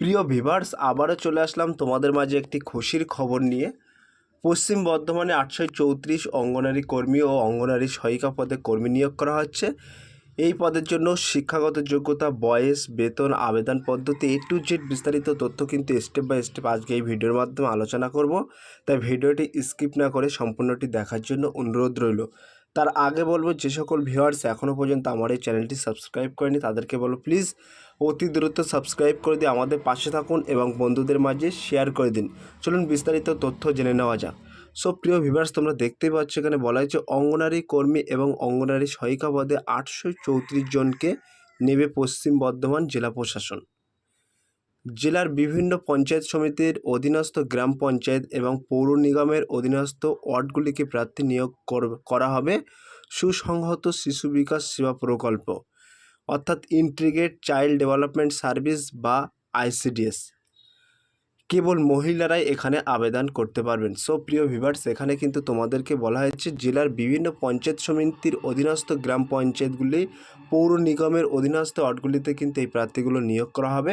প্রিয় ভিভার্স, আবারও চলে আসলাম তোমাদের মাঝে একটি খুশির খবর নিয়ে। পশ্চিম বর্ধমানে আটশো চৌত্রিশ অঙ্গনারী কর্মী ও অঙ্গনারী সহায়িকা পদে কর্মী নিয়োগ করা হচ্ছে। এই পদের জন্য শিক্ষাগত যোগ্যতা, বয়স, বেতন, আবেদন পদ্ধতি এ টু জেড বিস্তারিত তথ্য কিন্তু স্টেপ বাই স্টেপ আজকে এই ভিডিওর মাধ্যমে আলোচনা করব। তাই ভিডিওটি স্কিপ না করে সম্পূর্ণটি দেখার জন্য অনুরোধ রইল। তার আগে বলব, যে সকল ভিউয়ার্স এখনও পর্যন্ত আমার এই চ্যানেলটি সাবস্ক্রাইব করেনি, তাদেরকে বলব প্লিজ অতি দ্রুত সাবস্ক্রাইব করে দিয়ে আমাদের পাশে থাকুন এবং বন্ধুদের মাঝে শেয়ার করে দিন। চলুন বিস্তারিত তথ্য জেনে নেওয়া যাক। সো প্রিয় ভিভার্স তোমরা দেখতেই পাচ্ছ এখানে বলা হয়েছে, অঙ্গনারী কর্মী এবং অঙ্গনারী সহায়িকা পদে আটশো চৌত্রিশ জনকে নেবে পশ্চিম বর্ধমান জেলা প্রশাসন। জেলার বিভিন্ন পঞ্চায়েত সমিতির অধীনস্থ গ্রাম পঞ্চায়েত এবং পৌর নিগমের অধীনস্থ ওয়ার্ডগুলিকে প্রার্থী নিয়োগ কর- হবে। সুসংহত শিশু বিকাশ সেবা প্রকল্প, অর্থাৎ ইন্টিগ্রেট চাইল্ড ডেভেলপমেন্ট সার্ভিস বা আইসিডিএস কেবল মহিলারাই এখানে আবেদন করতে পারবেন। সো, প্রিয় ভিভার্স এখানে কিন্তু তোমাদেরকে বলা হয়েছে, জেলার বিভিন্ন পঞ্চায়েত সমিতির অধীনস্থ গ্রাম পঞ্চায়েতগুলি পৌর নিগমের অধীনস্থ ওয়ার্ডগুলিতে কিন্তু এই প্রার্থীগুলো নিয়োগ করা হবে।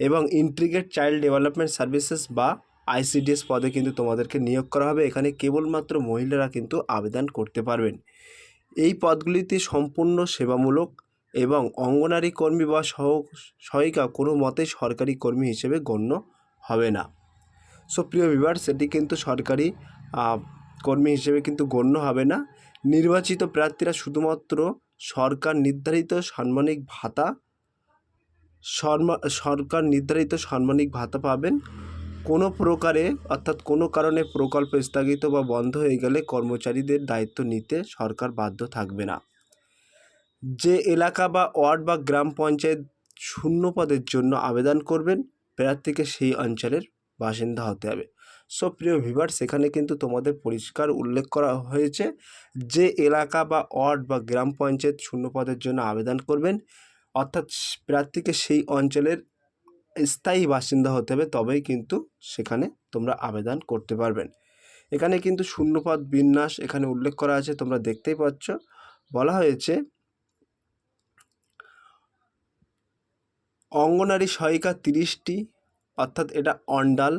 এবং ইন্টিগ্রেট চাইল্ড ডেভেলপমেন্ট সার্ভিসেস বা আইসিডিএস পদে কিন্তু তোমাদেরকে নিয়োগ করা হবে। এখানে কেবলমাত্র মহিলারা কিন্তু আবেদন করতে পারবেন। এই পদগুলিতে সম্পূর্ণ সেবামূলক এবং অঙ্গনারী কর্মী বা সহ, সহায়িকা কোনো মতেই সরকারি কর্মী হিসেবে গণ্য হবে না। সো প্রিয় বিভার সেটি কিন্তু সরকারি কর্মী হিসেবে কিন্তু গণ্য হবে না। নির্বাচিত প্রার্থীরা শুধুমাত্র সরকার নির্ধারিত সাম্মানিক ভাতা সরকার নির্ধারিত সাম্মানিক ভাতা পাবেন। কোনো প্রকারে, অর্থাৎ কোনো কারণে প্রকল্প স্থগিত বা বন্ধ হয়ে গেলে কর্মচারীদের দায়িত্ব নিতে সরকার বাধ্য থাকবে না। যে এলাকা বা ওয়ার্ড বা গ্রাম পঞ্চায়েত শূন্য পদের জন্য আবেদন করবেন প্রার্থীকে সেই অঞ্চলের বাসিন্দা হতে হবে। সো, প্রিয় ভিভার সেখানে কিন্তু তোমাদের পরিষ্কার উল্লেখ করা হয়েছে যে এলাকা বা ওয়ার্ড বা গ্রাম পঞ্চায়েত শূন্য পদের জন্য আবেদন করবেন অর্থাৎ প্রার্থীকে সেই অঞ্চলের স্থায়ী বাসিন্দা হতে হবে, তবেই কিন্তু সেখানে তোমরা আবেদন করতে পারবেন। এখানে কিন্তু শূন্যপদ বিন্যাস এখানে উল্লেখ করা আছে, তোমরা দেখতেই পাচ্ছ। বলা হয়েছে, অঙ্গনারী সহায়িকা তিরিশটি, অর্থাৎ এটা অন্ডাল,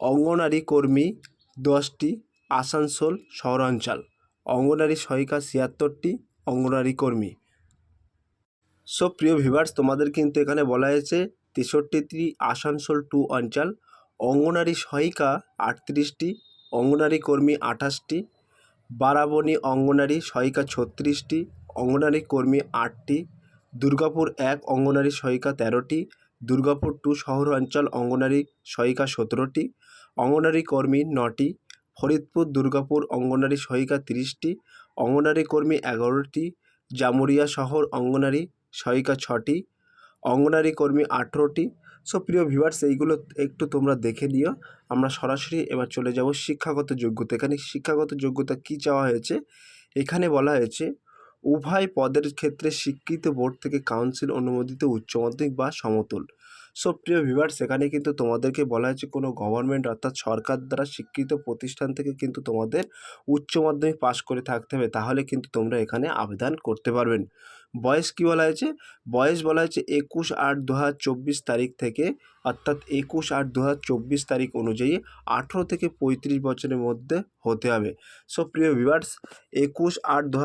অঙ্গনারী কর্মী দশটি, আসানসোল শহরাঞ্চল। অঙ্গনারী সহায়িকা ছিয়াত্তরটি, অঙ্গনারী কর্মী। সো প্রিয় ভিভার্স তোমাদের কিন্তু এখানে বলা হয়েছে তেষট্টিটি আসানসোল টু অঞ্চল, অঙ্গনারী সহায়িকা আটত্রিশটি, অঙ্গনারী কর্মী আঠাশটি, বারাবণী অঙ্গনারী সহায়িকা ছত্রিশটি, অঙ্গনারী কর্মী আটটি, দুর্গাপুর এক অঙ্গনারী সহায়িকা তেরোটি, দুর্গাপুর টু শহর অঞ্চল অঙ্গনারী সহায়িকা সতেরোটি, অঙ্গনারী কর্মী নটি, ফরিদপুর দুর্গাপুর অঙ্গনারী সহায়িকা তিরিশটি, অঙ্গনারী কর্মী এগারোটি, জামুরিয়া শহর অঙ্গনারী সহায়িকা ছটি, অঙ্গনারী কর্মী আঠেরোটি। সো প্রিয় ভিউয়ার্স এইগুলো একটু তোমরা দেখে নিও। আমরা সরাসরি এবার চলে যাব শিক্ষাগত যোগ্যতা। এখানে শিক্ষাগত যোগ্যতা কী চাওয়া হয়েছে? এখানে বলা হয়েছে, উভয় পদের ক্ষেত্রে স্বীকৃত বোর্ড থেকে কাউন্সিল অনুমোদিত উচ্চ মাধ্যমিক বা সমতুল। সো প্রিয় ভিভার্স এখানে কিন্তু তোমাদেরকে বলা হয়েছে, কোনো গভর্নমেন্ট অর্থাৎ সরকার দ্বারা স্বীকৃত প্রতিষ্ঠান থেকে কিন্তু তোমাদের উচ্চ মাধ্যমিক পাশ করে থাকতে হবে। তাহলে কিন্তু তোমরা এখানে আবেদন করতে পারবেন। বয়স কী বলা হয়েছে? বয়স বলা হয়েছে একুশ আট দু তারিখ থেকে, অর্থাৎ একুশ আট দু তারিখ অনুযায়ী আঠেরো থেকে পঁয়ত্রিশ বছরের মধ্যে হতে হবে। সো প্রিয় ভিভার্স একুশ আট দু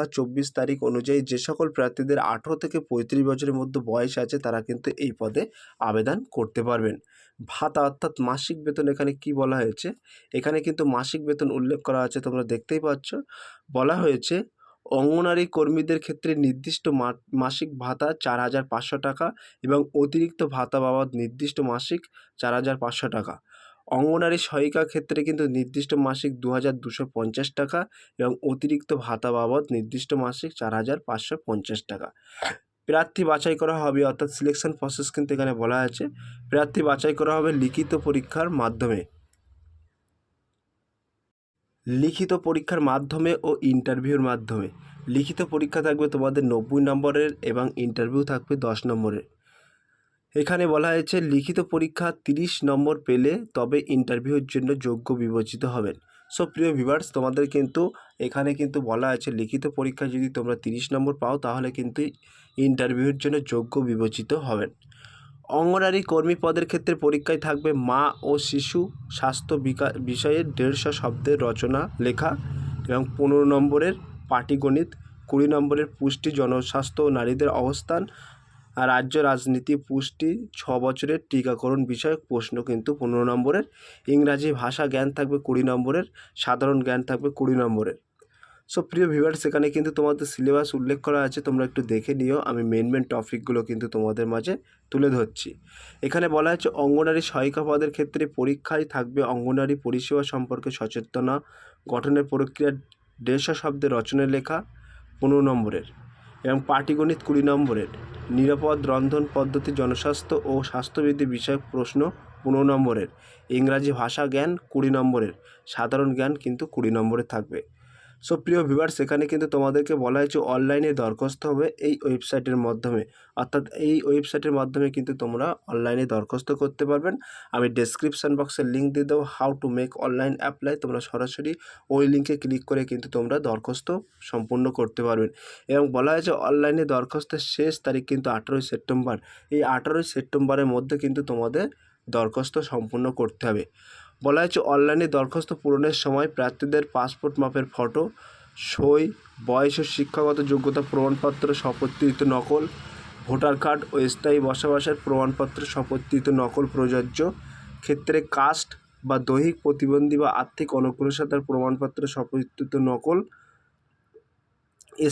তারিখ অনুযায়ী যে সকল প্রার্থীদের আঠেরো থেকে পঁয়ত্রিশ বছরের মধ্যে বয়স আছে, তারা কিন্তু এই পদে আবেদন করতে পারবেন। ভাতা, অর্থাৎ মাসিক বেতন এখানে কি বলা হয়েছে? এখানে কিন্তু মাসিক বেতন উল্লেখ করা আছে, তোমরা দেখতেই পাচ্ছ। বলা হয়েছে অঙ্গনারী কর্মীদের ক্ষেত্রে নির্দিষ্ট মাসিক ভাতা চার হাজার পাঁচশো টাকা এবং অতিরিক্ত ভাতা বাবদ নির্দিষ্ট মাসিক চার হাজার পাঁচশো টাকা। অঙ্গনারী সহায়িকা ক্ষেত্রে কিন্তু নির্দিষ্ট মাসিক দু হাজার দুশো পঞ্চাশ টাকা এবং অতিরিক্ত ভাতা বাবদ নির্দিষ্ট মাসিক চার হাজার পাঁচশো পঞ্চাশ টাকা। প্রার্থী বাছাই করা হবে, অর্থাৎ সিলেকশন প্রসেস কিন্তু এখানে বলা আছে। প্রার্থী বাছাই করা হবে লিখিত পরীক্ষার মাধ্যমে। লিখিত পরীক্ষার মাধ্যমে ও ইন্টারভিউর মাধ্যমে। লিখিত পরীক্ষা থাকবে তোমাদের নব্বই নম্বরের এবং ইন্টারভিউ থাকবে দশ নম্বরের। এখানে বলা হয়েছে, লিখিত পরীক্ষা তিরিশ নম্বর পেলে তবে ইন্টারভিউর জন্য যোগ্য বিবেচিত হবেন। সো প্রিয় ভিভার্স তোমাদের কিন্তু এখানে কিন্তু বলা আছে, লিখিত পরীক্ষা যদি তোমরা তিরিশ নম্বর পাও, তাহলে কিন্তু ইন্টারভিউর জন্য যোগ্য বিবেচিত হবেন। অঙ্গনারী কর্মী পদের ক্ষেত্রে পরীক্ষায় থাকবে মা ও শিশু স্বাস্থ্য বিষয়ে দেড়শো শব্দের রচনা, লেখা এবং পনেরো নম্বরের পাটিগণিত, কুড়ি নম্বরের পুষ্টি, জনস্বাস্থ্য ও নারীদের অবস্থান, রাজ্য রাজনীতি, পুষ্টি, ছ বছরের টিকাকরণ বিষয়ক প্রশ্ন কিন্তু পনেরো নম্বরের। ইংরাজি ভাষা জ্ঞান থাকবে কুড়ি নম্বরের, সাধারণ জ্ঞান থাকবে কুড়ি নম্বরের। সো প্রিয় ভিউয়ার্স সেখানে কিন্তু তোমাদের সিলেবাস উল্লেখ করা আছে। তোমরা একটু দেখে নিও। আমি মেন মেন টপিকগুলো কিন্তু তোমাদের মাঝে তুলে ধরছি। এখানে বলা হচ্ছে অঙ্গনারী সহায়িকা পদের ক্ষেত্রে পরীক্ষায় থাকবে অঙ্গনারী পরিষেবা সম্পর্কে সচেতনা, গঠনের প্রক্রিয়া, দেড়শো শব্দের রচনা লেখা, পনেরো নম্বরের এবং পাটিগণিত কুড়ি নম্বরের নিরাপদ রন্ধন পদ্ধতি, জনস্বাস্থ্য ও স্বাস্থ্যবিধি বিষয়ক প্রশ্ন, পনেরো নম্বরের ইংরাজি ভাষা জ্ঞান কুড়ি নম্বরের সাধারণ জ্ঞান কিন্তু কুড়ি নম্বরে থাকবে। সো প্রিয় ভিউয়ার সেখানে কিন্তু তোমাদেরকে বলা হয়েছে অনলাইনে দরখাস্ত হবে এই ওয়েবসাইটের মাধ্যমে। অর্থাৎ এই ওয়েবসাইটের মাধ্যমে কিন্তু তোমরা অনলাইনে দরখাস্ত করতে পারবেন। আমি ডেসক্রিপশান বক্সে লিঙ্ক দিয়ে দেবো how to make online apply তোমরা সরাসরি ওই লিঙ্কে ক্লিক করে কিন্তু তোমরা দরখাস্ত সম্পূর্ণ করতে পারবেন। এবং বলা হয়েছে অনলাইনে দরখাস্তের শেষ তারিখ কিন্তু আঠেরোই সেপ্টেম্বর। এই আঠেরোই সেপ্টেম্বরের মধ্যে কিন্তু তোমাদের দরখাস্ত সম্পূর্ণ করতে হবে। বলা হয়েছে, অনলাইনে দরখাস্ত পূরণের সময় প্রার্থীদের পাসপোর্ট মাপের ফটো, সই, বয়স ও শিক্ষাগত যোগ্যতা প্রমাণপত্র শপথকৃত নকল, ভোটার কার্ড ও স্থায়ী বসবাসের প্রমাণপত্র শপথকৃত নকল প্রযোজ্য, ক্ষেত্রে কাস্ট বা দৈহিক প্রতিবন্ধী বা আর্থিক অনুকূলতার প্রমাণপত্র শপথকৃত নকল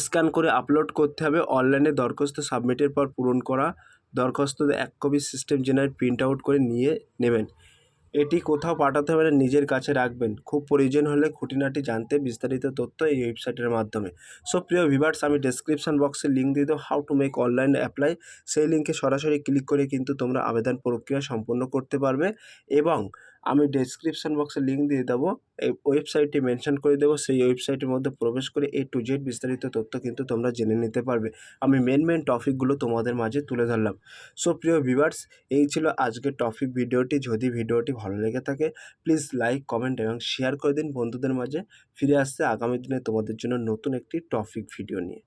স্ক্যান করে আপলোড করতে হবে। অনলাইনে দরখাস্ত সাবমিটের পর পূরণ করা দরখাস্ত এক copy system generate print out করে নিয়ে নেবেন। এটি কোথাও পাঠাতে হবে না নিজের কাছে রাখবেন। খুব প্রয়োজন হলে খুঁটিনাটি জানতে বিস্তারিত তথ্য এই ওয়েবসাইটের মাধ্যমে। সো, প্রিয় ভিভার্স আমি ডেসক্রিপশন বক্সে লিঙ্ক দিয়ে দেবো how to make online apply সেই লিঙ্কে সরাসরি ক্লিক করে কিন্তু তোমরা আবেদন প্রক্রিয়া সম্পন্ন করতে পারবে এবং আমি ডেসক্রিপশন বক্সে লিঙ্ক দিয়ে দেবো। এই ওয়েবসাইটটি মেনশন করে দেবো। সেই ওয়েবসাইটের মধ্যে প্রবেশ করে এ টু জেড বিস্তারিত তথ্য কিন্তু তোমরা জেনে নিতে পারবে। আমি মেন মেন টপিকগুলো তোমাদের মাঝে তুলে ধরলাম। সো প্রিয় ভিভার্স এই ছিল আজকের টপিক ভিডিওটি যদি ভিডিওটি ভালো লেগে থাকে প্লিজ লাইক কমেন্ট এবং শেয়ার করে দিন বন্ধুদের মাঝে। ফিরে আসছে আগামী দিনে তোমাদের জন্য নতুন একটি টপিক ভিডিও নিয়ে।